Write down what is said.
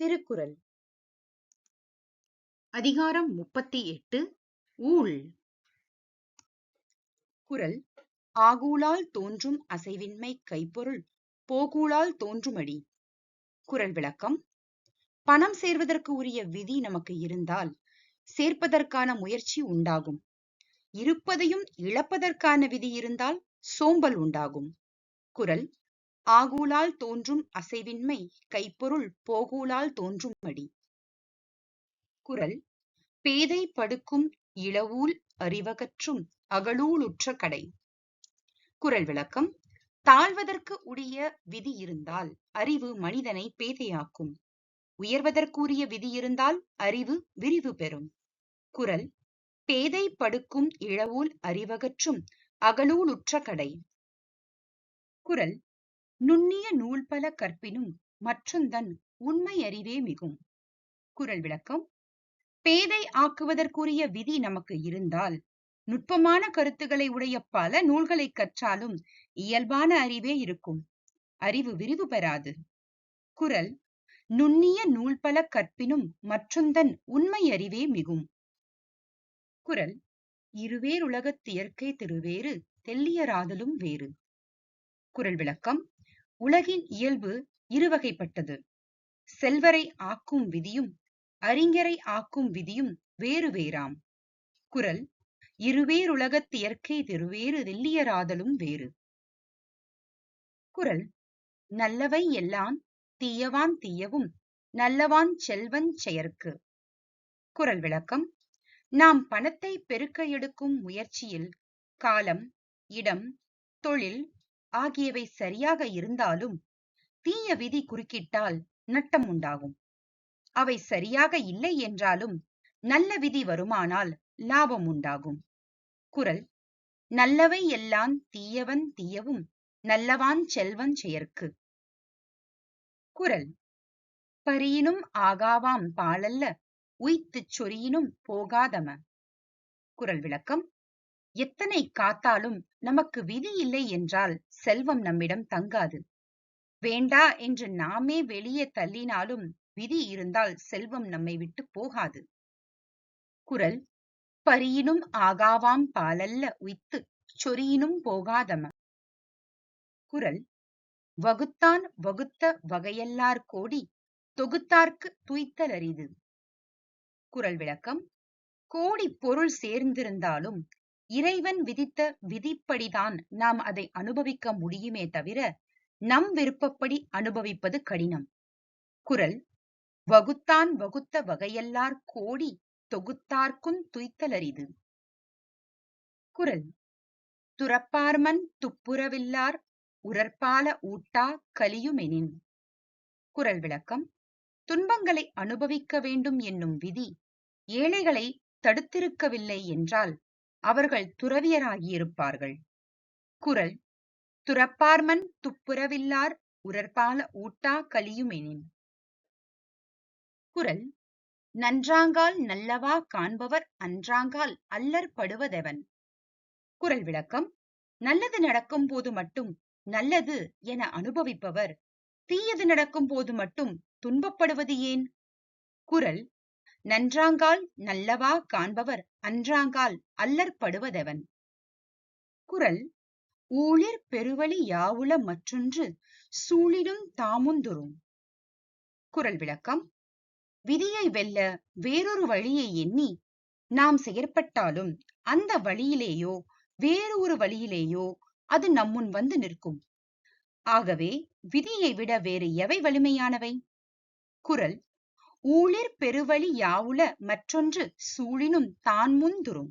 திருக்குறள். அதிகாரம் முப்பத்தி எட்டு ஊழ். குரல் ஆகூலால் தோன்றும் அசைவின்மை கைப்பொருள் போகூலால் தோன்றுமடி. குரல் விளக்கம் பணம் சேர்வதற்கு உரிய விதி நமக்கு இருந்தால் சேர்ப்பதற்கான முயற்சி உண்டாகும். இருப்பதையும் இழப்பதற்கான விதி இருந்தால் சோம்பல் உண்டாகும். குரல் ஆகூலால் தோன்றும் அசைவின்மை கைப்பொருள் போகூலால் தோன்றும் அடி குறள் பேதை படுக்கும் இளவூல் அறிவகற்றும் அகலூலுற்ற கடை. குறள் விளக்கம் தாழ்வதற்கு உரிய விதி இருந்தால் அறிவு மனிதனை பேதையாக்கும். உயர்வதற்குரிய விதி இருந்தால் அறிவு விரிவு பெறும். குறள் பேதை படுக்கும் இளவூல் அறிவகற்றும் அகலூலுற்ற கடை. குறள் நுண்ணிய நூல் பல கற்பினும் மற்றுந்தன் உண்மை அறிவே மிகும். குரல் விளக்கம். பேதை ஆக்குவதற்குரிய விதி நமக்கு இருந்தால் நுட்பமான கருத்துக்களை உடைய பல நூல்களை கற்றாலும் இயல்பான அறிவே இருக்கும். அறிவு விரிவு பெறாது. குறள் நுண்ணிய நூல் பல கற்பினும் மற்றுந்தன் உண்மை அறிவே மிகும். குரல். இருவேறுலகத் இயற்கை திருவேறு தெல்லியராதலும் வேறு. குரல் விளக்கம். உலகின் இயல்பு இருவகைப்பட்டது. செல்வரை ஆக்கும் விதியும் அறிஞரை ஆக்கும் விதியும் வேறு வேறாம். குறள் இருவேருலகத்தியற்கை திருவேறு வெள்ளியராதலும் வேறு. குறள் நல்லவை எல்லாம் தீயவான் தீயவும் நல்லவான் செல்வன் செயற்கு. குரல் விளக்கம் நாம் பணத்தை பெருக்க எடுக்கும் முயற்சியில் காலம் இடம் தொழில் ஆகியவை சரியாக இருந்தாலும் தீய விதி குறுக்கிட்டால் நட்டம் உண்டாகும். அவை சரியாக இல்லை என்றாலும் நல்ல விதி வருமானால் லாபம் உண்டாகும். குரல் நல்லவை எல்லாம் தீயவன் தீயவும் நல்லவான் செல்வன் செயற்கு. குரல் பரியினும் ஆகாவாம் பாலல்ல உய்த்துச் சொரியினும் போகாதம. குரல் விளக்கம் எத்தனை காத்தாலும் நமக்கு விதி இல்லை என்றால் செல்வம் நம்மிடம் தங்காது. வேண்டா என்று நாமே வெளியே தள்ளினாலும் விதி இருந்தால் செல்வம் நம்மை விட்டு போகாது. குறள் பரியினும் ஆகாவாம் பாலல்ல உய்த்து சொரியினும் போகாதம. குறள் வகுத்தான் வகுத்த வகையல்லார் கோடி தொகுத்தார்க்கு துய்த்தல் அரிது குறள் விளக்கம் கோடி பொருள் சேர்ந்திருந்தாலும் இறைவன் விதித்த விதிப்படிதான் நாம் அதை அனுபவிக்க முடியுமே தவிர நம் விருப்பப்படி அனுபவிப்பது கடினம். குரல் வகுத்தான் வகுத்த வகையல்லார் கோடி தொகுத்தார்க்கும் துய்த்தலரிது. குரல் துறப்பார்மன் துப்புரவில்லார் உரற்பால ஊட்டா கலியுமெனின். குரல் விளக்கம் துன்பங்களை அனுபவிக்க வேண்டும் என்னும் விதி ஏழைகளை தடுத்திருக்கவில்லை என்றால் அவர்கள் துறவியராகியிருப்பார்கள். குறள் துறப்பார்மன் துப்புரவில்லார் உரற்பால ஊட்டா கலியுமெனின். குறள் நன்றாங்கால் நல்லவா காண்பவர் அன்றாங்கால் அல்லற் படுவதெவன். குறள் விளக்கம் நல்லது நடக்கும் போது மட்டும் நல்லது என அனுபவிப்பவர் தீயது நடக்கும் போது மட்டும் துன்பப்படுவது ஏன்? குறள் நன்றாங்கால் நல்லவா காண்பவர் அன்றாங்கால் அல்லற்படுவதெவன்? குறள் ஊழிற் பெருவழி யாவுல மற்றொன்று சூழினும் தாமுந்துரும் குரல் விளக்கம் விதியை வெல்ல வேறொரு வழியை எண்ணி நாம் செயற்பட்டாலும் அந்த வழியிலேயோ வேறு ஒரு வழியிலேயோ அது நம்முன் வந்து நிற்கும். ஆகவே விதியை விட வேறு எவை வலிமையானவை? குரல் ஊழிற் பெருவழி யாவுள மற்றொன்று சூழினும் தான் முந்துரும்